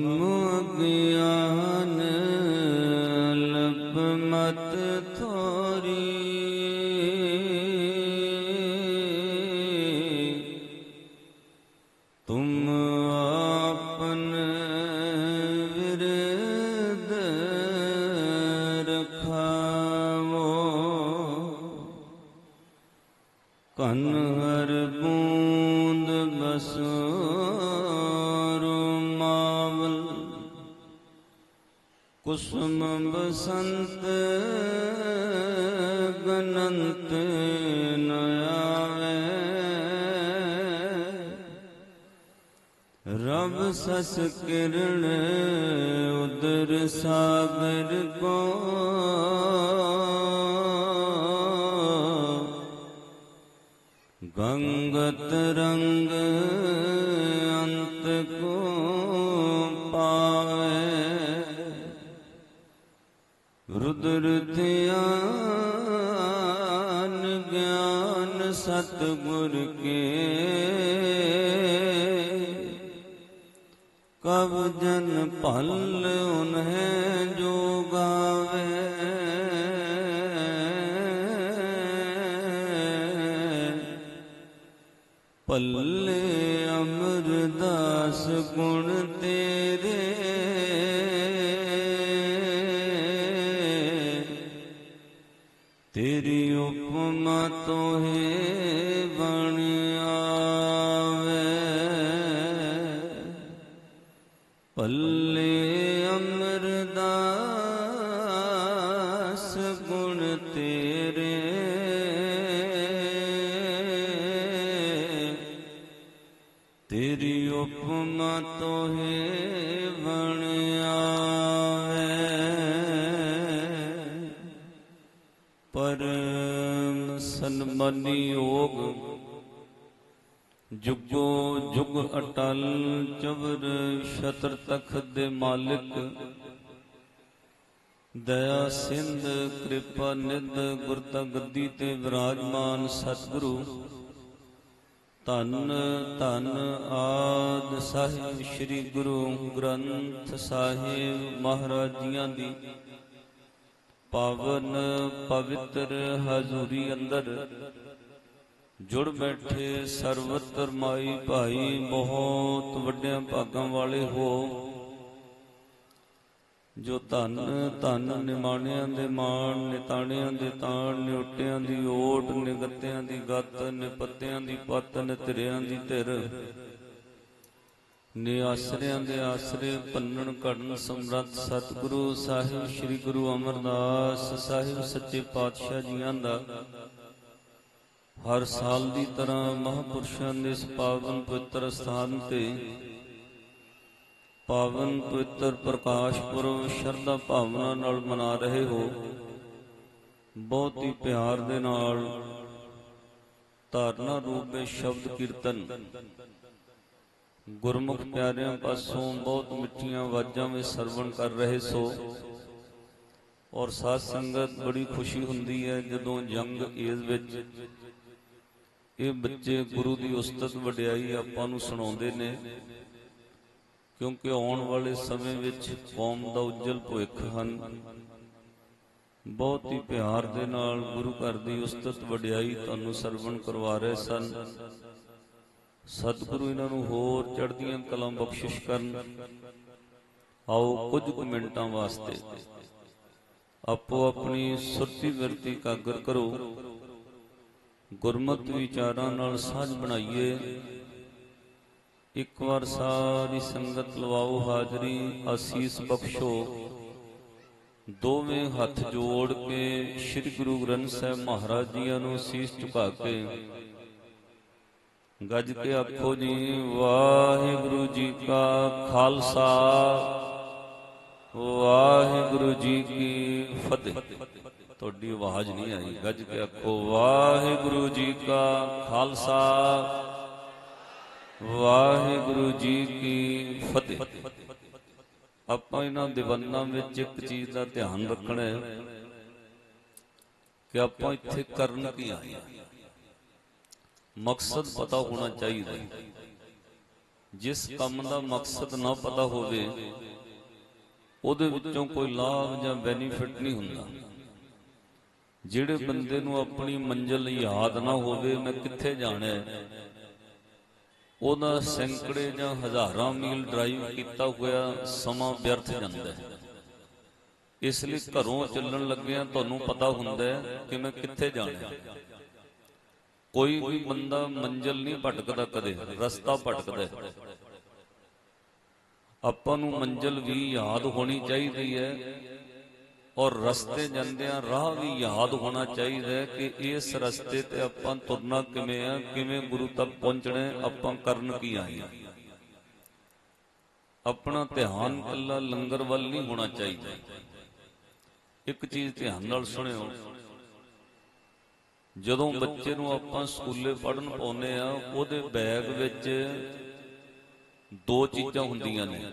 Muhammadiyan. Muhammadiyan. ਗਨੰਤ ਨ ਆਵੇ। Rub ਸਸ ਕਿਰਣ ਉਦਰ ਸਾਗਰ ਕੋ। ਗੰਗਤ ਰੰਗ ਅੰਤ ਕੋ ਪਾਵੇ। ਰੁਦਰ ਧਿਆਨ ਸਤਿਗੁਰ ਕੇ। ਕਬ ਜਨ ਭਲ ਉਨਹਿ। ਤੋਹੇ ਬਣ ਆਵੇ ਪਰਮ ਸਨਮਾਨੀ ਯੋਗ ਜੁਗੋ ਜੁਗ ਅਟਲ ਚਵਰ ਸ਼ਤਰ ਤਖਤ ਦੇ ਮਾਲਿਕ। ਦਇਆ ਸਿੰਧ ਕਿਰਪਾ ਨਿਧ ਗੁਰਤਾ ਗੱਦੀ ਤੇ ਵਿਰਾਜਮਾਨ ਸਤਿਗੁਰੂ। ਧੰਨ ਧੰਨ ਆਦ ਸਾਹਿਬ ਸ੍ਰੀ ਗੁਰੂ ਗ੍ਰੰਥ ਸਾਹਿਬ ਮਹਾਰਾਜ ਜੀਆਂ ਦੀ। ਪਾਵਨ ਪਵਿੱਤਰ ਹਜ਼ੂਰੀ ਅੰਦਰ ਜੁੜ ਬੈਠੇ ਸਰਵਤਰ ਮਾਈ ਭਾਈ ਬਹੁਤ ਵੱਡਿਆਂ ਭਾਗਾਂ ਵਾਲੇ ਹੋ। ਜੋ ਧੰਨ ਧੰਨ ਨਿਮਾਣਿਆਂ ਦੇ ਮਾਣ, ਨਿਤਾਣਿਆਂ ਦੇ ਤਾਣ, ਨਿਉਟਿਆਂ ਦੀ ਓਟ, ਨਿਗੱਤਿਆਂ ਦੀ ਗੱਤ, ਨਿਪੱਤਿਆਂ ਦੀ ਪੱਤ, ਨਿਤਰਿਆਂ ਦੀ ਧਿਰ। ਨਿਆਸਰਿਆਂ ਦੇ ਆਸਰੇ ਪੰਨਣ ਘੜਨ ਸਮਰੱਥ ਸਤਿਗੁਰੂ ਸਾਹਿਬ ਸ੍ਰੀ ਗੁਰੂ ਅਮਰਦਾਸ ਸਾਹਿਬ ਸੱਚੇ ਪਾਤਸ਼ਾਹ ਜੀਆਂ ਦਾ। ਹਰ ਸਾਲ ਦੀ ਤਰ੍ਹਾਂ ਮਹਾਪੁਰਸ਼ਾਂ ਦੇ ਇਸ ਪਾਵਨ ਪਵਿੱਤਰ ਸਥਾਨ ਤੇ ਪਾਵਨ ਪਵਿੱਤਰ ਪ੍ਰਕਾਸ਼ ਪੁਰਬ ਸ਼ਰਧਾ ਭਾਵਨਾ ਨਾਲ ਮਨਾ ਰਹੇ ਹੋ। ਬਹੁਤ ਹੀ ਪਿਆਰ ਦੇ ਨਾਲ ਧਾਰਨਾ ਰੂਪ ਵਿੱਚ ਸ਼ਬਦ ਕੀਰਤਨ। ਗੁਰਮੁਖ ਪਿਆਰਿਆਂ ਪਾਸੋਂ ਬਹੁਤ ਮਿੱਠੀਆਂ ਆਵਾਜ਼ਾਂ ਵਿੱਚ ਸਰਵਣ ਕਰ ਰਹੇ ਸੋ। ਔਰ ਸਾਧ ਸੰਗਤ ਬੜੀ ਖੁਸ਼ੀ ਹੁੰਦੀ ਹੈ ਜਦੋਂ ਯੰਗ ਏਜ ਵਿੱਚ ਇਹ ਬੱਚੇ ਗੁਰੂ ਦੀ ਉਸਤਤ ਵਡਿਆਈ ਆਪਾਂ ਨੂੰ ਸੁਣਾਉਂਦੇ ਨੇ। ਕਿਉਂਕਿ ਆਉਣ ਵਾਲੇ ਸਮੇਂ ਵਿੱਚ ਕੌਮ ਦਾ ਉਜਲ ਭਵਿੱਖ ਹਨ। ਬਹੁਤ ਹੀ ਪਿਆਰ ਦੇ ਨਾਲ ਗੁਰੂ ਘਰ ਦੀ ਉਸਤਤ ਵਡਿਆਈ ਤੁਹਾਨੂੰ ਸਰਵਣ ਕਰਵਾ ਰਹੇ ਸਨ। ਸਤਿਗੁਰੂ ਇਹਨਾਂ ਨੂੰ ਹੋਰ ਚੜ੍ਹਦੀਆਂ ਕਲਾਂ ਬਖਸ਼ਿਸ਼ ਕਰਨ। ਆਓ ਕੁਝ ਕੁ ਮਿੰਟਾਂ ਵਾਸਤੇ ਆਪੋ ਆਪਣੀ ਸੁਰਤੀ ਵਰਤੀ ਕਾਗਰ ਕਰੋ। ਗੁਰਮਤਿ ਵਿਚਾਰਾਂ ਨਾਲ ਸਾਝ ਬਣਾਈਏ। ਇੱਕ ਵਾਰ ਸਾਰੀ ਸੰਗਤ ਲਵਾਓ ਹਾਜ਼ਰੀ, ਅਸੀਸ ਬਖਸ਼ੋ। ਦੋਵੇਂ ਹੱਥ ਜੋੜ ਕੇ ਸ੍ਰੀ ਗੁਰੂ ਗ੍ਰੰਥ ਸਾਹਿਬ ਮਹਾਰਾਜ ਜੀਆਂ ਨੂੰ ਸੀਸ ਝੁਕਾ ਕੇ ਗੱਜ ਕੇ ਆਖੋ ਜੀ, ਵਾਹਿਗੁਰੂ ਜੀ ਕਾ ਖਾਲਸਾ, ਵਾਹਿਗੁਰੂ ਜੀ ਕੀ ਫਤਿਹ। ਤੁਹਾਡੀ ਆਵਾਜ਼ ਨਹੀਂ ਆਈ। ਗੱਜ ਕੇ ਆਖੋ, ਵਾਹਿਗੁਰੂ ਜੀ ਕਾ ਖਾਲਸਾ ਵਾਹਿਗੁਰੂ ਜੀ ਕੀ ਫਤਿਹ। ਆਪਾਂ ਇਹਨਾਂ ਦੀਵਾਨਾਂ ਵਿੱਚ ਇੱਕ ਚੀਜ਼ ਦਾ ਧਿਆਨ ਰੱਖਣਾ ਹੈ ਕਿ ਆਪਾਂ ਇੱਥੇ ਕਰਨ ਕੀ ਆਏ ਮਕਸਦ ਪਤਾ ਹੋਣਾ ਚਾਹੀਦਾ ਜਿਸ ਕੰਮ ਦਾ ਮਕਸਦ ਨਾ ਪਤਾ ਹੋਵੇ, ਉਹਦੇ ਵਿੱਚੋਂ ਕੋਈ ਲਾਭ ਜਾਂ ਬੈਨੀਫਿਟ ਨਹੀਂ ਹੁੰਦਾ। ਜਿਹੜੇ ਬੰਦੇ ਨੂੰ ਆਪਣੀ ਮੰਜ਼ਿਲ ਯਾਦ ਨਾ ਹੋਵੇ, ਮੈਂ ਕਿੱਥੇ ਜਾਣਾ ਹੈ? ਉਹਦਾ ਸੈਂਕੜੇ ਜਾਂ ਹਜ਼ਾਰਾਂ ਮੀਲ ਡਰਾਈਵ ਕੀਤਾ ਹੋਇਆ ਸਮਾਂ ਵਿਅਰਥ ਜਾਂਦਾ ਹੈ। ਇਸ ਲਈ ਘਰੋਂ ਚੱਲਣ ਲੱਗਿਆਂ ਤੁਹਾਨੂੰ ਪਤਾ ਹੁੰਦਾ ਹੈ ਕਿ ਮੈਂ ਕਿੱਥੇ ਜਾਣਾ ਕੋਈ ਵੀ ਬੰਦਾ ਮੰਜ਼ਿਲ ਨਹੀਂ ਭਟਕਦਾ ਕਦੇ, ਰਸਤਾ ਭਟਕਦਾ ਹੈ। ਆਪਾਂ ਨੂੰ ਮੰਜ਼ਿਲ ਵੀ ਯਾਦ ਹੋਣੀ ਚਾਹੀਦੀ ਹੈ ਔਰ ਰਸਤੇ ਜਾਂਦਿਆਂ ਰਾਹ ਵੀ ਯਾਦ ਹੋਣਾ ਚਾਹੀਦਾ ਹੈ ਕਿ ਇਸ ਰਸਤੇ ਤੇ ਆਪਾਂ ਤੁਰਨਾ ਕਿਵੇਂ ਆ, ਕਿਵੇਂ ਗੁਰੂ ਤੱਕ ਪਹੁੰਚਣਾ ਆਪਾਂ ਕਰਨ ਕੀ ਆਏ ਆਪਣਾ ਧਿਆਨ ਕੱਲਾ ਲੰਗਰ ਵੱਲ ਨਹੀਂ ਹੋਣਾ ਚਾਹੀਦਾ। ਇੱਕ ਚੀਜ਼ ਧਿਆਨ ਨਾਲ ਸੁਣਿਓ, ਜਦੋਂ ਬੱਚੇ ਨੂੰ ਆਪਾਂ ਸਕੂਲੇ ਪੜਨ ਪਾਉਨੇ ਆ, ਉਹਦੇ ਬੈਗ ਵਿੱਚ ਦੋ ਚੀਜ਼ਾਂ ਹੁੰਦੀਆਂ ਨੇ।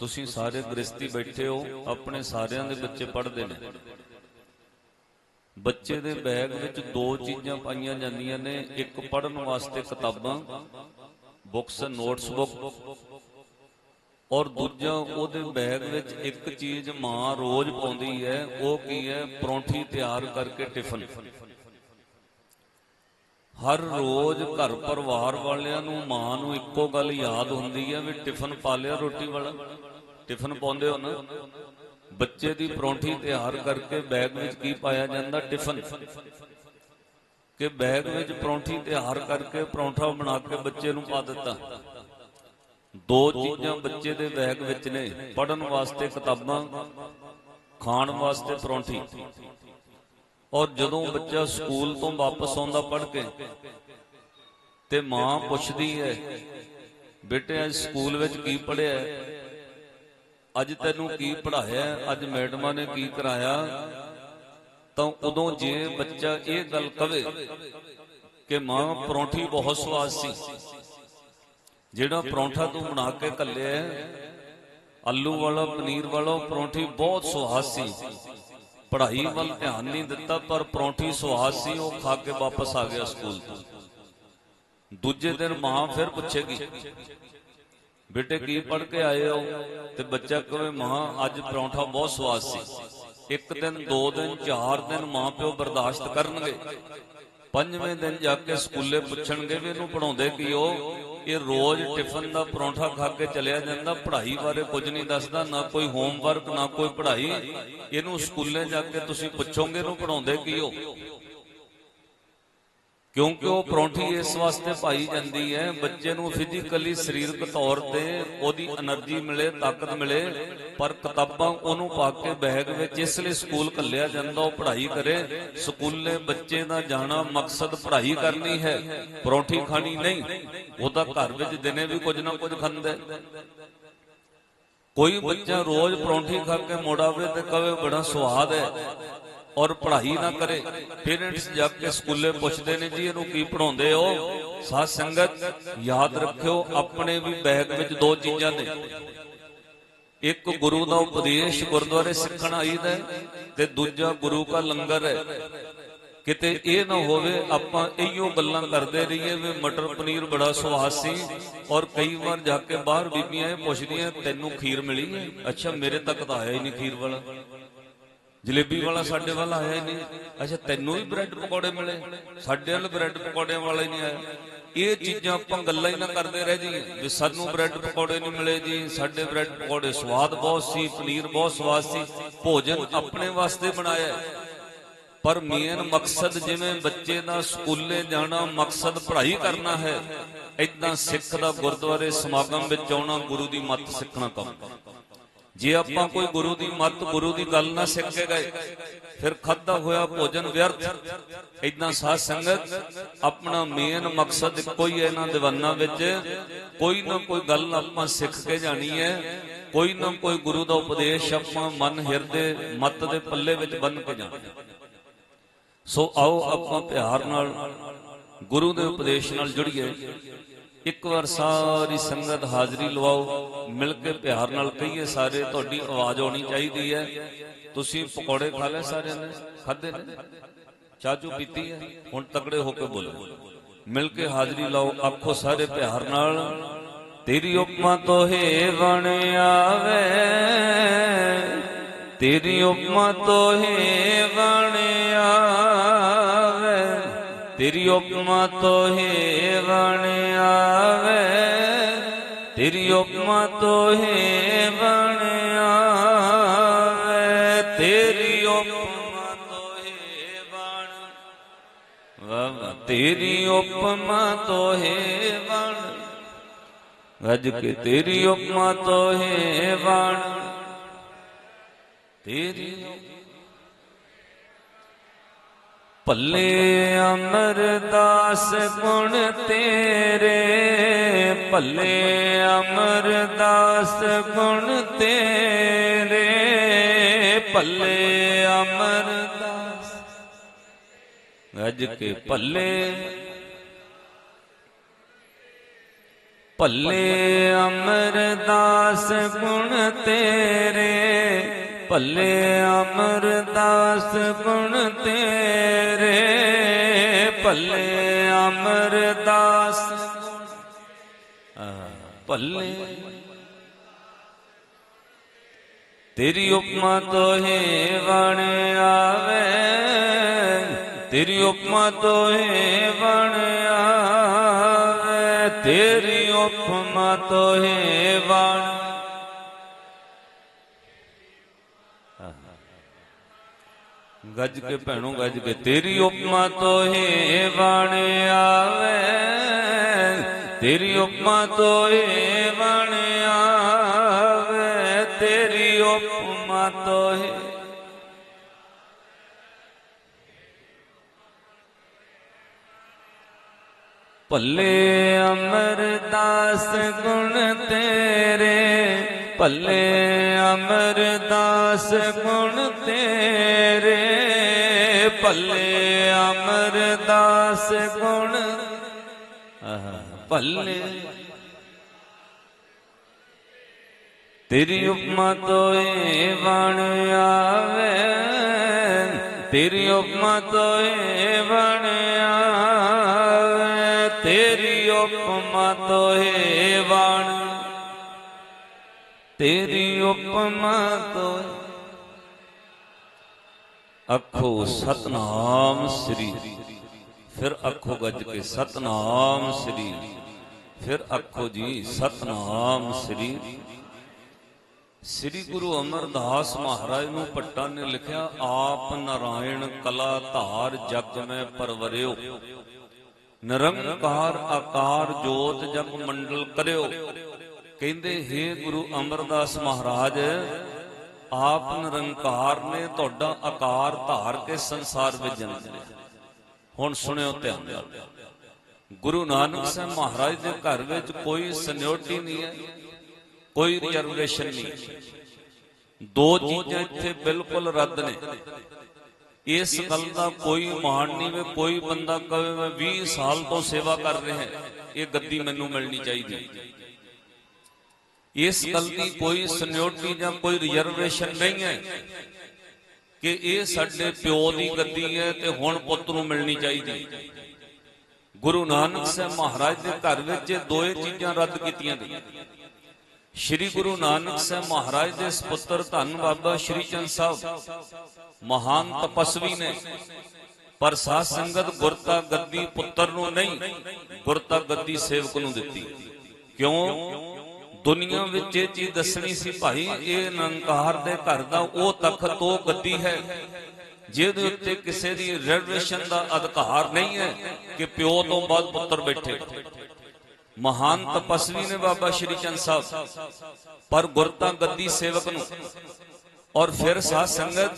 ਤੁਸੀਂ ਸਾਰੇ ਗ੍ਰਸਤੀ ਬੈਠੇ ਹੋ, ਆਪਣੇ ਸਾਰਿਆਂ ਦੇ ਬੱਚੇ ਪੜ੍ਹਦੇ ਨੇ। ਬੱਚੇ ਦੇ ਬੈਗ ਵਿੱਚ ਦੋ ਚੀਜ਼ਾਂ ਪਾਈਆਂ ਜਾਂਦੀਆਂ ਨੇ, ਇੱਕ ਪੜਨ ਵਾਸਤੇ ਕਿਤਾਬਾਂ ਬੁੱਕਸ ਨੋਟਸ ਬੁੱਕ ਔਰ ਦੂਜਾ ਉਹਦੇ ਬੈਗ ਵਿੱਚ ਇੱਕ ਚੀਜ਼ ਮਾਂ ਰੋਜ਼ ਪਾਉਂਦੀ ਹੈ, ਉਹ ਕੀ ਹੈ? ਪਰੌਂਠੀ ਤਿਆਰ ਕਰਕੇ ਟਿਫਨ। ਹਰ ਰੋਜ਼ ਘਰ ਪਰਿਵਾਰ ਵਾਲਿਆਂ ਨੂੰ ਮਾਂ ਨੂੰ ਇੱਕੋ ਗੱਲ ਯਾਦ ਹੁੰਦੀ ਹੈ ਵੀ ਟਿਫਨ ਪਾ ਲਿਆ ਰੋਟੀ ਵਾਲਾ। ਟਿਫਨ ਪਾਉਂਦੇ ਹੋ ਨਾ? ਬੱਚੇ ਦੀ ਪਰੌਂਠੀ ਤਿਆਰ ਕਰਕੇ ਬੈਗ ਵਿੱਚ ਕੀ ਪਾਇਆ ਜਾਂਦਾ? ਟਿਫਨ। ਕਿ ਬੈਗ ਵਿੱਚ ਪਰੌਂਠੀ ਤਿਆਰ ਕਰਕੇ ਪਰੌਂਠਾ ਬਣਾ ਕੇ ਬੱਚੇ ਨੂੰ ਪਾ ਦਿੱਤਾ। ਦੋ ਚੀਜ਼ਾਂ ਬੱਚੇ ਦੇ ਬੈਗ ਵਿੱਚ ਨੇ ਪੜਨ ਵਾਸਤੇ ਕਿਤਾਬਾਂ, ਖਾਣ ਵਾਸਤੇ ਪਰੌਂਠੀ। ਔਰ ਜਦੋਂ ਬੱਚਾ ਸਕੂਲ ਤੋਂ ਵਾਪਸ ਆਉਂਦਾ ਪੜ ਕੇ, ਤੇ ਮਾਂ ਪੁੱਛਦੀ ਹੈ, ਬੇਟੇ, ਅੱਜ ਸਕੂਲ ਵਿੱਚ ਕੀ ਪੜਿਆ ਅੱਜ ਤੈਨੂੰ ਕੀ ਪੜਾਇਆ ਅੱਜ ਮੈਡਮਾਂ ਨੇ ਕੀ ਕਰਾਇਆ? ਤਾਂ ਉਦੋਂ ਜੇ ਬੱਚਾ ਇਹ ਗੱਲ ਕਵੇ ਕਿ ਮਾਂ ਪਰੌਂਠੀ ਬਹੁਤ ਸਵਾਦ ਸੀ। ਜਿਹੜਾ ਪਰੌਂਠਾ ਤੂੰ ਬਣਾ ਕੇ ਕੱਲਿਆ ਆਲੂ ਵਾਲਾ, ਪਨੀਰ ਵਾਲਾ ਪਰੌਂਠੀ ਬਹੁਤ ਸਵਾਦ ਸੀ। ਪੜ੍ਹਾਈ ਵੱਲ ਧਿਆਨ ਨਹੀਂ ਦਿੱਤਾ, ਪਰ ਪਰੌਂਠੀ ਸਵਾਦ ਸੀ, ਉਹ ਖਾ ਕੇ ਵਾਪਸ ਆ ਗਿਆ ਸਕੂਲ। ਤੋਂ ਦੂਜੇ ਦਿਨ ਮਾਂ ਫਿਰ ਪੁੱਛੇਗੀ ਬੇਟੇ ਕੀ ਪੜ੍ਹ ਕੇ ਆਏ ਹੋ? ਤੇ ਬੱਚਾ ਕਹੇ ਮਾਂ, ਅੱਜ ਪਰੌਂਠਾ ਬਹੁਤ ਸਵਾਦ ਸੀ। ਇੱਕ ਦਿਨ, ਦੋ ਦਿਨ, ਚਾਰ ਦਿਨ ਮਾਂ ਪਿਓ ਬਰਦਾਸ਼ਤ ਕਰਨਗੇ। ਪੰਜਵੇਂ ਦਿਨ ਜਾ ਕੇ ਸਕੂਲੇ ਪੁੱਛਣਗੇ ਵੀ ਇਹਨੂੰ ਪੜਾਉਂਦੇ ਕੀ ਹੋ? ਇਹ ਰੋਜ਼ ਟਿਫਨ ਦਾ ਪਰੌਂਠਾ ਖਾ ਕੇ ਚਲਿਆ ਜਾਂਦਾ, ਪੜ੍ਹਾਈ ਬਾਰੇ ਕੁਝ ਨਹੀਂ ਦੱਸਦਾ, ਨਾ ਕੋਈ ਹੋਮਵਰਕ, ਨਾ ਕੋਈ ਪੜ੍ਹਾਈ। ਇਹਨੂੰ ਸਕੂਲੇ ਜਾ ਕੇ ਤੁਸੀਂ ਪੁੱਛੋਗੇ, ਇਹਨੂੰ ਪੜਾਉਂਦੇ ਕੀ ਹੋ? ਕਿਉਂਕਿ ਉਹ ਪਰੌਂਠੀ ਇਸ ਵਾਸਤੇ ਪਾਈ ਜਾਂਦੀ ਹੈ ਬੱਚੇ ਨੂੰ ਫਿਜ਼ੀਕਲੀ ਸਰੀਰਕ ਤੌਰ ਤੇ ਉਹਦੀ એનર્ਜੀ ਮਿਲੇ ਤਾਕਤ ਮਿਲੇ ਪਰ ਕਿਤਾਬਾਂ ਉਹਨੂੰ ਪਾ ਕੇ ਬੈਗ ਵਿੱਚ ਇਸ ਲਈ ਸਕੂਲ ਕੱਲਿਆ ਜਾਂਦਾ ਉਹ ਪੜ੍ਹਾਈ ਕਰੇ। ਸਕੂਲੇ ਬੱਚੇ ਦਾ ਜਾਣਾ ਮਕਸਦ ਪੜ੍ਹਾਈ ਕਰਨੀ ਹੈ ਪਰੌਂਠੀ ਖਾਣੀ ਨਹੀਂ। ਉਹ ਤਾਂ ਘਰ ਵਿੱਚ ਦਿਨੇ ਵੀ ਕੁਝ ਨਾ ਕੁਝ ਖਾਂਦਾ ਕੋਈ ਬੱਚਾ ਰੋਜ਼ ਪਰੌਂਠੀ ਖਾ ਕੇ ਮੋੜਾਵੇ ਤੇ ਕਵੇ ਬੜਾ ਸਵਾਦ ਹੈ। ਔਰ ਪੜ੍ਹਾਈ ਨਾ ਕਰੇ। ਪੇਰੈਂਟਸ ਜਾ ਕੇ ਸਕੂਲੇ ਪੁੱਛਦੇ ਨੇ, ਜੀ, ਇਹਨੂੰ ਕੀ ਪੜਾਉਂਦੇ ਹੋ? ਸਾਧ ਸੰਗਤ, ਯਾਦ ਰੱਖਿਓ, ਆਪਣੇ ਵੀ ਬੈਗ ਵਿੱਚ ਦੋ ਚੀਜ਼ਾਂ ਨੇ। ਇੱਕ ਗੁਰੂ ਦਾ ਉਪਦੇਸ਼ ਗੁਰਦੁਆਰੇ ਸਿੱਖਣ ਆਈਦਾ ਤੇ ਦੂਜਾ ਗੁਰੂ ਦਾ ਲੰਗਰ ਹੈ। ਕਿਤੇ ਇਹ ਨਾ ਹੋਵੇ, ਆਪਾਂ ਇਹੀਓ ਗੱਲਾਂ ਕਰਦੇ ਰਹੀਏ ਵੀ ਮਟਰ ਪਨੀਰ ਬੜਾ ਸਵਾਦ ਸੀ ਔਰ ਕਈ ਵਾਰ ਜਾ ਕੇ ਬਾਹਰ ਬੀਬੀਆਂ ਇਹ ਪੁੱਛਦੀਆਂ, ਤੈਨੂੰ ਖੀਰ ਮਿਲੀ ਹੈ? ਅੱਛਾ, ਮੇਰੇ ਤੱਕ ਤਾਂ ਆਇਆ ਹੀ ਨਹੀਂ ਖੀਰ ਵਾਲਾ। ਜਲੇਬੀ ਵਾਲਾ ਸਾਡੇ ਵੱਲ ਆਇਆ ਹੀ ਨਹੀਂ। ਅੱਛਾ, ਤੈਨੂੰ ਵੀ ਬ੍ਰੈਡ ਪਕੌੜੇ ਮਿਲੇ? ਸਾਡੇ ਵੱਲ ਬ੍ਰੈਡ ਪਕੌੜਿਆਂ ਵਾਲਾ ਹੀ ਨਹੀਂ ਆਇਆ। ਇਹ ਚੀਜ਼ਾਂ ਆਪਾਂ ਗੱਲਾਂ ਹੀ ਨਾ ਕਰਦੇ ਰਹਿ ਜੀ ਵੀ ਸਾਨੂੰ ਬ੍ਰੈਡ ਪਕੌੜੇ ਨਹੀਂ ਮਿਲੇ ਜੀ। ਸਾਡੇ ਬ੍ਰੈਡ ਪਕੌੜੇ ਸਵਾਦ ਬਹੁਤ ਸੀ, ਪਨੀਰ ਬਹੁਤ ਸਵਾਦ ਸੀ। ਭੋਜਨ ਆਪਣੇ ਵਾਸਤੇ ਬਣਾਇਆ। ਪਰ ਮੇਨ ਮਕਸਦ ਜਿਵੇਂ ਬੱਚੇ ਦਾ ਸਕੂਲੇ ਜਾਣਾ, ਮਕਸਦ ਪੜ੍ਹਾਈ ਕਰਨਾ ਹੈ ਇਦਾਂ ਸਿੱਖ ਦਾ ਗੁਰਦੁਆਰੇ ਸਮਾਗਮ ਵਿੱਚ ਆਉਣਾ, ਗੁਰੂ ਦੀ ਮੱਤ ਸਿੱਖਣਾ ਕੰਮ। ਜੇ ਆਪਾਂ ਕੋਈ ਗੁਰੂ ਦੀ ਮੱਤ, ਗੁਰੂ ਦੀ ਗੱਲ ਨਾ ਸਿੱਖ ਕੇ ਗਏ, ਫਿਰ ਖਾਦਾ ਹੋਇਆ ਭੋਜਨ ਵਿਅਰਥ। ਇਦਾਂ ਸਾਧ ਸੰਗਤ, ਆਪਣਾ ਮੇਨ ਮਕਸਦ ਇੱਕੋ ਇਹਨਾਂ ਦੀਵਾਨਾਂ ਵਿੱਚ। ਕੋਈ ਨਾ ਕੋਈ ਗੱਲ ਆਪਾਂ ਸਿੱਖ ਕੇ ਜਾਣੀ ਹੈ। ਕੋਈ ਨਾ ਕੋਈ ਗੁਰੂ ਦਾ ਉਪਦੇਸ਼ ਆਪਾਂ ਮਨ, ਹਿਰਦੇ, ਮੱਤ ਦੇ ਪੱਲੇ ਵਿੱਚ ਬੰਨ ਕੇ ਜਾਣਾ। ਸੋ ਆਓ ਆਪਾਂ ਪਿਆਰ ਨਾਲ ਗੁਰੂ ਦੇ ਉਪਦੇਸ਼ ਨਾਲ ਜੁੜੀਏ। ਇੱਕ ਵਾਰ ਸਾਰੀ ਸੰਗਤ ਹਾਜ਼ਰੀ ਲਵਾਓ, ਮਿਲ ਕੇ ਪਿਆਰ ਨਾਲ ਕਹੀਏ, ਸਾਰੇ, ਤੁਹਾਡੀ ਆਵਾਜ਼ ਆਉਣੀ ਚਾਹੀਦੀ ਹੈ। ਤੁਸੀਂ ਪਕੌੜੇ ਖਾ ਲਏ ਸਾਰਿਆਂ ਨੇ? ਖਾਦੇ ਨੇ? ਚਾਚੂ ਪੀਤੀ ਹੈ? ਹੁਣ ਤਕੜੇ ਹੋ ਕੇ ਬੋਲੋ। ਮਿਲ ਕੇ ਹਾਜ਼ਰੀ ਲਾਓ ਆਖੋ ਸਾਰੇ ਪਿਆਰ ਨਾਲ, ਤੇਰੀ ਉਪਮਾ ਤੋਂ ਹੈ ਵਣ ਆਵੇ, ਤੇਰੀ ਉਪਮਾ ਤੋਂ ਹੈ ਵਣ ਤੇਰੀ ਉਪਮਾ ਤੋਂ ਹੈ ਵਣ ਆਵੇ ਤੇਰੀ ਉਪਮਾ ਤੋਂ ਹੈ ਵਣ ਆਵੇ ਤੇਰੀ ਉਪਮਾ ਤੋਂ ਹੈ ਵਣ ਵਾਹ ਵਾਹ, ਤੇਰੀ ਉਪਮਾ ਤੋਹੇ ਵਣ ਗੱਜ ਕੇ ਤੇਰੀ ਉਪਮਾ ਤੋਹੇ ਵਣ ਤੇਰੀ ਭੱਲੇ ਅਮਰਦਾਸ ਗੁਣ ਤੇਰੇ, ਭੱਲੇ ਅਮਰਦਾਸ ਗੁਣ ਤੇਰੇ, ਭੱਲੇ ਅਮਰਦਾਸ। ਗੱਜ ਕੇ ਭੱਲੇ ਭੱਲੇ ਅਮਰਦਾਸ ਗੁਣ ਤੇਰੇ, ਭੱਲੇ ਅਮਰਦਾਸ ਗੁਣ ਤੇਰੇ। ਭੱਲੇ ਅਮਰਦਾਸ। ਆਹ, ਭੱਲੇ। ਤੇਰੀ ਉਪਮਾ ਤੋਹੇ ਵਣ ਆਵੇ ਤੇਰੀ ਉਪਮਾ ਤੋਹੇ ਵਣ ਆਵੇ ਤੇਰੀ ਉਪਮਾ ਤੋਹੇ ਵਣ ਗੱਜ ਕੇ ਭੈਣੋ ਗੱਜ ਕੇ, ਤੇਰੀ ਉਪਮਾ ਤੋਹੇ ਵਣ ਆਵੇ, ਤੇਰੀ ਉਪਮਾ ਤੋਹੇ ਵਣ ਆਵੇ, ਤੇਰੀ ਉਪਮਾ ਤੋਹੇ ਭੱਲੇ ਅਮਰਦਾਸ ਗੁਣ ਤੇਰੇ, ਭੱਲੇ ਅਮਰਦਾਸ ਗੁਣ ਤੇਰੇ। ਭੱਲੇ ਅਮਰਦਾਸ ਗੁਣ। ਭੱਲੇ। ਤੇਰੀ ਉਪਮਾ ਤੋਏ ਵਣ ਆਵੇ, ਤੇਰੀ ਉਪਮਾ ਤੋਏ ਵਣ ਆਵੇ, ਤੇਰੀ ਉਪਮਾ ਤੋਏ ਵਣ। ਤੇਰੀ ਉਪਮਾ ਤੋਏ ਅੱਖੋ ਸਤਨਾਮ ਸ੍ਰੀ। ਫਿਰ ਅੱਖੋ ਗੱਜ ਕੇ ਸਤਨਾਮ ਸ੍ਰੀ। ਫਿਰ ਅੱਖੋ ਜੀ ਸਤਨਾਮ ਸ੍ਰੀ। ਸ੍ਰੀ ਗੁਰੂ ਅਮਰਦਾਸ ਮਹਾਰਾਜ ਨੂੰ ਪੱਟਾ ਨੇ ਲਿਖਿਆ, ਆਪ ਨਾਰਾਇਣ ਕਲਾ ਧਾਰ ਜਗ ਮੈਂ ਪਰਵਰਿਓ। ਨਿਰੰਕਾਰ ਆਕਾਰ ਜੋਤ ਜਗ ਮੰਡਲ ਕਰਿਓ। ਕਹਿੰਦੇ हे ਗੁਰੂ ਅਮਰਦਾਸ ਮਹਾਰਾਜ ਆਪ ਨਿਰੰਕਾਰ ਨੇ ਤੁਹਾਡਾ ਆਕਾਰ ਧਾਰ ਕੇ ਸੰਸਾਰ ਵਿੱਚ ਜਨਮ ਲਿਆ। ਹੁਣ ਸੁਣਿਓ ਧਿਆਨ ਨਾਲ। ਗੁਰੂ ਨਾਨਕ ਸਾਹਿਬ ਮਹਾਰਾਜ ਦੇ ਘਰ ਵਿੱਚ ਕੋਈ ਸਨਿਓਟੀ ਨਹੀਂ ਹੈ, ਕੋਈ ਰਿਜ਼ਰਵੇਸ਼ਨ ਨਹੀਂ। ਦੋ ਚੀਜ਼ਾਂ ਇੱਥੇ ਬਿਲਕੁਲ ਰੱਦ ਨੇ। ਇਸ ਗੱਲ ਦਾ ਕੋਈ ਮਾਣ ਨਹੀਂ ਵੇ, ਕੋਈ ਬੰਦਾ ਕਹੇ ਮੈਂ 20 ਸਾਲ ਤੋਂ ਸੇਵਾ ਕਰ ਰਿਹਾ ਇਹ ਗੱਦੀ ਮੈਨੂੰ ਮਿਲਣੀ ਚਾਹੀਦੀ ਇਸ ਗੱਲ ਦੀ ਕੋਈ ਸਨਿਓਰਟੀ ਜਾਂ ਕੋਈ ਰਿਜ਼ਰਵੇਸ਼ਨ ਨਹੀਂ ਹੈ ਕਿ ਇਹ ਸਾਡੇ ਪਿਓ ਦੀ ਗੱਦੀ ਹੈ ਤੇ ਹੁਣ ਪੁੱਤ ਨੂੰ ਮਿਲਣੀ ਚਾਹੀਦੀ। ਗੁਰੂ ਨਾਨਕ ਸਾਹਿਬ ਮਹਾਰਾਜ ਦੇ ਘਰ ਵਿੱਚ ਦੋਏ ਚੀਜ਼ਾਂ ਰੱਦ ਕੀਤੀਆਂ ਗਈਆਂ। ਸ਼੍ਰੀ ਗੁਰੂ ਨਾਨਕ ਸਾਹਿਬ ਮਹਾਰਾਜ ਦੇ ਸੁਪੁੱਤਰ ਧੰਨ ਬਾਬਾ ਸ਼੍ਰੀ ਚੰਦ ਸਾਹਿਬ, ਮਹਾਨ ਤਪਸਵੀ ਨੇ। ਪਰ ਸਾਧ ਸੰਗਤ ਗੁਰਤਾ ਗੱਦੀ ਪੁੱਤਰ ਨੂੰ ਨਹੀਂ ਗੁਰਤਾ ਗੱਦੀ ਸੇਵਕ ਨੂੰ ਦਿੱਤੀ। ਕਿਉਂ? ਦੁਨੀਆ ਵਿੱਚ ਇਹ ਚੀਜ਼ ਦੱਸਣੀ ਸੀ ਭਾਈ, ਇਹ ਨੰਕਾਰ ਦੇ ਘਰ ਦਾ ਉਹ ਤਖਤ, ਉਹ ਗੱਦੀ ਹੈ, ਜਿਹਦੇ ਉੱਤੇ ਕਿਸੇ ਦੀ ਰਿਜ਼ਰਵੇਸ਼ਨ ਦਾ ਅਧਿਕਾਰ ਨਹੀਂ ਹੈ ਕਿ ਪਿਓ ਤੋਂ ਬਾਅਦ ਪੁੱਤਰ ਬੈਠੇ। ਮਹਾਨ ਤਪਸਵੀ ਨੇ ਬਾਬਾ ਸ਼੍ਰੀ ਚੰਦ ਸਾਹਿਬ, ਪਰ ਗੁਰਤਾ ਗੱਦੀ ਸੇਵਕ ਨੂੰ। ਔਰ ਫਿਰ ਸਾਧ ਸੰਗਤ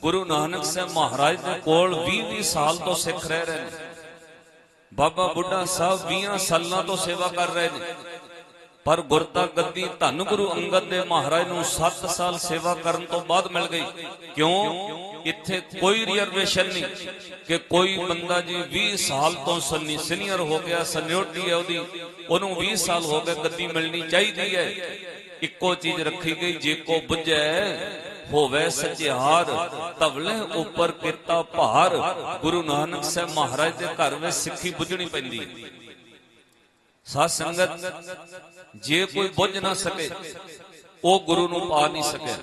ਗੁਰੂ ਨਾਨਕ ਸਾਹਿਬ ਮਹਾਰਾਜ ਦੇ ਕੋਲ 20-20 ਸਾਲ ਤੋਂ ਸਿੱਖ ਰਹਿ ਰਹੇ ਨੇ। ਬਾਬਾ ਬੁੱਢਾ ਸਾਹਿਬ 20 ਸਾਲਾਂ ਤੋਂ ਸੇਵਾ ਕਰ ਰਹੇ ਨੇ। ਪਰ ਗੁਰਤਾ ਗੱਦੀ ਧੰਨ ਗੁਰੂ ਅੰਗਦ ਦੇ ਮਹਾਰਾਜ ਨੂੰ 7 ਸਾਲ ਸੇਵਾ ਕਰਨ ਤੋਂ ਬਾਅਦ ਮਿਲ ਗਈ। ਕਿਉਂ? ਇੱਥੇ ਕੋਈ ਰਿਜ਼ਰਵੇਸ਼ਨ ਨਹੀਂ ਕਿ ਕੋਈ ਬੰਦਾ ਜੀ 20 ਸਾਲ ਤੋਂ ਸੰਨੀ ਸੀਨੀਅਰ ਹੋ ਗਿਆ ਸੈਨਿਓਰਟੀ ਹੈ ਉਹਦੀ, ਉਹਨੂੰ 20 ਸਾਲ ਹੋ ਗਏ ਗੱਦੀ ਮਿਲਣੀ ਚਾਹੀਦੀ ਹੈ। ਇੱਕੋ ਚੀਜ਼ ਰੱਖੀ ਗਈ, ਜੇ ਕੋ ਬੁੱਝੈ, ਹੋਵੇ ਸਚਿਆਰ, ਤਵਲੇ ਉੱਪਰ ਕੀਤਾ ਭਾਰ, ਗੁਰੂ ਨਾਨਕ ਸਾਹਿਬ ਮਹਾਰਾਜ ਦੇ ਘਰ ਵਿੱਚ ਸਿੱਖੀ ਬੁੱਝਣੀ ਪੈਂਦੀ। ਸਾਧ ਸੰਗਤ, ਜੇ ਕੋਈ ਬੁੱਝ ਨਾ ਸਕੇ, ਉਹ ਗੁਰੂ ਨੂੰ ਪਾ ਨਹੀਂ ਸਕਿਆ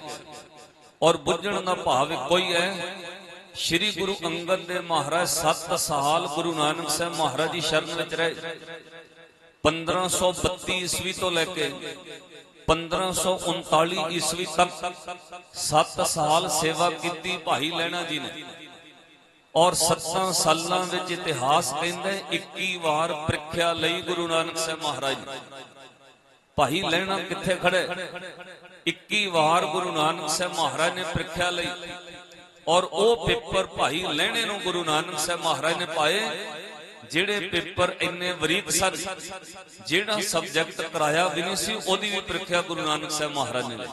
ਔਰ ਬੁੱਝਣ ਦਾ ਭਾਵ ਇੱਕੋ ਹੈ ਸ੍ਰੀ ਗੁਰੂ ਅੰਗਦ ਦੇ ਮਹਾਰਾਜ ਸੱਤ ਸਾਲ ਗੁਰੂ ਨਾਨਕ ਸਾਹਿਬ ਮਹਾਰਾਜ ਦੀ ਸ਼ਰਨ ਵਿੱਚ ਰਹੇ। 1532 ਈਸਵੀ ਤੋਂ ਲੈ ਕੇ 1539 ਈਸਵੀ ਤੱਕ 7 ਸਾਲ ਸੇਵਾ ਕੀਤੀ ਭਾਈ ਲੈਣਾ ਜੀ ਨੇ। ਔਰ ਸੱਤਾਂ ਸਾਲਾਂ ਵਿੱਚ ਇਤਿਹਾਸ ਕਹਿੰਦਾ ਹੈ, 21 ਵਾਰ ਪ੍ਰੀਖਿਆ ਲਈ ਗੁਰੂ ਨਾਨਕ ਸਾਹਿਬ ਮਹਾਰਾਜ ਭਾਈ ਲੈਣਾ ਕਿੱਥੇ ਖੜੇ 21 ਵਾਰ ਗੁਰੂ ਨਾਨਕ ਸਾਹਿਬ ਮਹਾਰਾਜ ਨੇ ਪ੍ਰੀਖਿਆ ਲਈ। ਔਰ ਉਹ ਪੇਪਰ ਭਾਈ ਲੈਣੇ ਨੂੰ ਗੁਰੂ ਨਾਨਕ ਸਾਹਿਬ ਮਹਾਰਾਜ ਨੇ ਪਾਏ ਜਿਹੜੇ ਪੇਪਰ ਇੰਨੇ ਵਰੀਕ ਸਨ ਜਿਹੜਾ ਸਬਜੈਕਟ ਕਰਾਇਆ ਵੀ ਨਹੀਂ ਸੀ ਉਹਦੀ ਵੀ ਪ੍ਰੀਖਿਆ ਗੁਰੂ ਨਾਨਕ ਸਾਹਿਬ ਮਹਾਰਾਜ ਨੇ ਲਈ।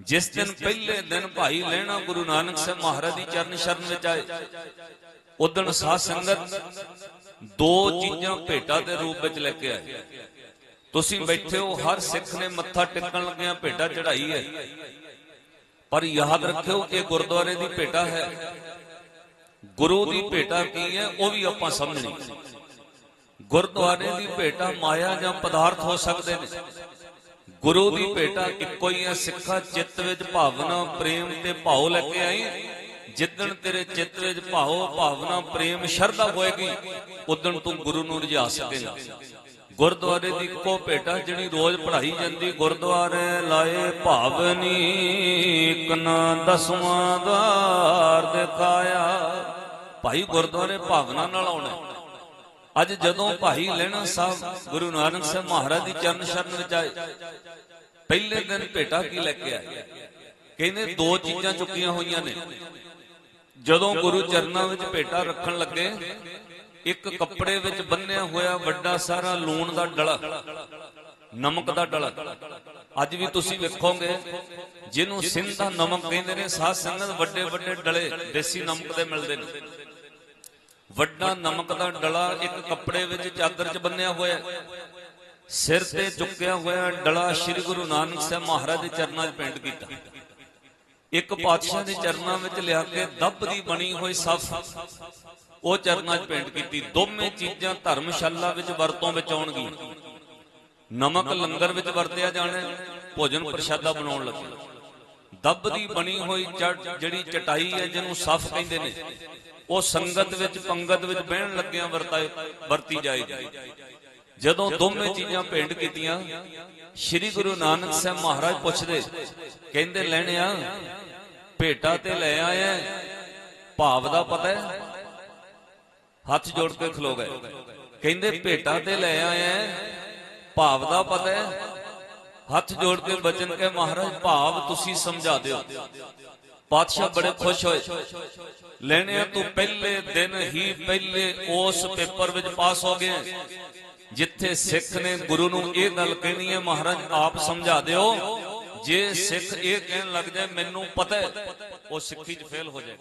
ਜਿਸ ਦਿਨ ਪਹਿਲੇ ਦਿਨ ਭਾਈ ਲੈਣਾ ਗੁਰੂ ਨਾਨਕ ਸਾਹਿਬ ਮਹਾਰਾਜ ਦੀ ਚਰਨ ਸ਼ਰਨ ਵਿੱਚ ਆਏ ਉਦਣ ਸਾਧ ਸੰਗਤ ਦੋ ਚੀਜ਼ਾਂ ਭੇਟਾ ਦੇ ਰੂਪ ਵਿੱਚ ਲੈ ਕੇ ਆਏ। ਤੁਸੀਂ ਬੈਠੇ ਹੋ, ਹਰ ਸਿੱਖ ਨੇ ਮੱਥਾ ਟੇਕਣ ਲੱਗਿਆ ਭੇਟਾ ਚੜਾਈ ਹੈ। ਪਰ ਯਾਦ ਰੱਖਿਓ ਇਹ ਗੁਰਦੁਆਰੇ ਦੀ ਭੇਟਾ ਹੈ। ਗੁਰੂ ਦੀ ਭੇਟਾ ਕੀ ਹੈ, ਉਹ ਵੀ ਆਪਾਂ ਸਮਝਣੀ। ਗੁਰਦੁਆਰੇ ਦੀ ਭੇਟਾ ਮਾਇਆ ਜਾਂ ਪਦਾਰਥ ਹੋ ਸਕਦੇ ਨੇ। ਗੁਰੂ ਦੀ ਭੇਟਾ ਇੱਕੋ ਹੀ ਆ, ਸਿੱਖਾ ਚਿੱਤ ਵਿੱਚ ਭਾਵਨਾ, ਪ੍ਰੇਮ ਤੇ ਭਾਉ ਲੈ ਕੇ ਆਈ। ਜਿੱਦਣ ਤੇਰੇ ਚਿੱਤ ਵਿੱਚ ਭਾਉ, ਭਾਵਨਾ, ਪ੍ਰੇਮ, ਸ਼ਰਧਾ ਹੋਏਗੀ ਉਦਣ ਤੂੰ ਗੁਰੂ ਨੂੰ ਰਜਾ ਸਕੇਗਾ। ਗੁਰਦੁਆਰੇ ਦੀ ਇੱਕੋ ਭੇਟਾ ਜਿਹੜੀ ਰੋਜ਼ ਪੜ੍ਹਾਈ ਜਾਂਦੀ, ਗੁਰਦੁਆਰੇ ਲਾਏ ਭਾਵਨੀ ਕਨਾ ਦਸਵਾਂ ਦਵਾਰ ਦਿਖਾਇਆ। ਭਾਈ ਗੁਰਦੁਆਰੇ ਭਾਵਨਾ ਨਾਲ ਆਉਣਾ। ਅੱਜ ਜਦੋਂ ਭਾਈ ਲੈਣਾ ਸਾਹਿਬ ਗੁਰੂ ਨਾਨਕ ਸਾਹਿਬ ਮਹਾਰਾਜ ਦੀ ਚਰਨ ਸ਼ਰਨ ਵਿੱਚ ਆਏ, ਪਹਿਲੇ ਦਿਨ ਭੇਟਾ ਕੀ ਲੈ ਕੇ ਆਏ? ਕਹਿੰਦੇ ਦੋ ਚੀਜ਼ਾਂ ਚੁੱਕੀਆਂ ਹੋਈਆਂ ਨੇ। ਜਦੋਂ ਗੁਰੂ ਚਰਨਾਂ ਵਿੱਚ ਭੇਟਾ ਰੱਖਣ ਲੱਗੇ, ਇੱਕ ਕੱਪੜੇ ਵਿੱਚ ਬੰਨਿਆ ਹੋਇਆ ਵੱਡਾ ਸਾਰਾ ਲੂਣ ਦਾ ਡਲਾ, ਨਮਕ ਦਾ ਡਲਾ। ਅੱਜ ਵੀ ਤੁਸੀਂ ਵੇਖੋਗੇ, ਜਿਹਨੂੰ ਸਿੰਘ ਦਾ ਨਮਕ ਕਹਿੰਦੇ ਨੇ, ਸਾਧ ਸੰਗਤ ਵੱਡੇ ਵੱਡੇ ਡਲੇ ਦੇਸੀ ਨਮਕ ਦੇ ਮਿਲਦੇ ਨੇ। ਵੱਡਾ ਨਮਕ ਦਾ ਡਲਾ ਇੱਕ ਕੱਪੜੇ ਵਿੱਚ ਚਾਦਰ 'ਚ ਬੰਨਿਆ ਹੋਇਆ ਸਿਰ ਤੇ ਚੁੱਕਿਆ ਹੋਇਆ ਡਲਾ ਸ੍ਰੀ ਗੁਰੂ ਨਾਨਕ ਸਾਹਿਬ ਮਹਾਰਾਜ ਦੇ ਚਰਨਾਂ 'ਚ ਪਿੰਡ ਕੀਤਾ। ਇੱਕ ਪਾਤਸ਼ਾਹ ਦੇ ਚਰਨਾਂ ਵਿੱਚ ਲਿਆ ਕੇ ਦੱਬ ਦੀ ਬਣੀ ਹੋਈ ਸਫ, ਉਹ ਚਰਨਾਂ 'ਚ ਪਿੰਡ ਕੀਤੀ। ਦੋਵੇਂ ਚੀਜ਼ਾਂ ਧਰਮਸ਼ਾਲਾ ਵਿੱਚ ਵਰਤੋਂ ਵਿੱਚ ਆਉਣਗੀਆਂ। ਨਮਕ ਲੰਗਰ ਵਿੱਚ ਵਰਤਿਆ ਜਾਣਾ ਭੋਜਨ ਪ੍ਰਸ਼ਾਦਾ ਬਣਾਉਣ ਲੱਗੇ। ਦੱਬ ਦੀ ਬਣੀ ਹੋਈ ਚੜ- ਜਿਹੜੀ ਚਟਾਈ ਹੈ, ਜਿਹਨੂੰ ਸਫ ਕਹਿੰਦੇ ਨੇ। ਉਹ ਸੰਗਤ ਵਿੱਚ, ਪੰਗਤ ਵਿੱਚ ਬਹਿਣ ਲੱਗਿਆਂ ਵਰਤਾਏ ਵਰਤੀ ਜਾਏਗੀ। ਜਦੋਂ ਦੋਵੇਂ ਚੀਜ਼ਾਂ ਭੇਂਟ ਕੀਤੀਆਂ, ਸ੍ਰੀ ਗੁਰੂ ਨਾਨਕ ਸਾਹਿਬ ਮਹਾਰਾਜ ਪੁੱਛਦੇ, ਕਹਿੰਦੇ ਲੈਣਿਆ ਭੇਟਾ ਤੇ ਲੈ ਆਇਆ ਭਾਵ ਦਾ ਪਤਾ ਹੈ? ਹੱਥ ਜੋੜ ਕੇ ਖਲੋ ਗਏ। ਕਹਿੰਦੇ, ਭੇਟਾ ਤੇ ਲੈ ਆਇਆ ਭਾਵ ਦਾ ਪਤਾ ਹੈ। ਹੱਥ ਜੋੜ ਕੇ ਬਚਨ ਕੇ, ਮਹਾਰਾਜ, ਭਾਵ ਤੁਸੀਂ ਸਮਝਾ ਦਿਓ। ਪਾਤਸ਼ਾਹ ਬੜੇ ਖੁਸ਼ ਹੋਏ। ਲੈਣੇ ਤੂੰ ਪਹਿਲੇ ਦਿਨ ਹੀ ਪਹਿਲੇ ਉਸ ਪੇਪਰ ਵਿੱਚ ਪਾਸ ਹੋ ਗਿਆ ਜਿੱਥੇ ਸਿੱਖ ਨੇ ਗੁਰੂ ਨੂੰ ਇਹ ਗੱਲ ਕਹਿਣੀ ਹੈ ਮਹਾਰਾਜ ਆਪ ਸਮਝਾ ਦਿਓ। ਜੇ ਸਿੱਖ ਇਹ ਕਹਿਣ ਲੱਗ ਜਾਏ ਮੈਨੂੰ ਪਤਾ ਹੈ ਉਹ ਸਿੱਖੀ 'ਚ ਫੇਲ ਹੋ ਜਾਏ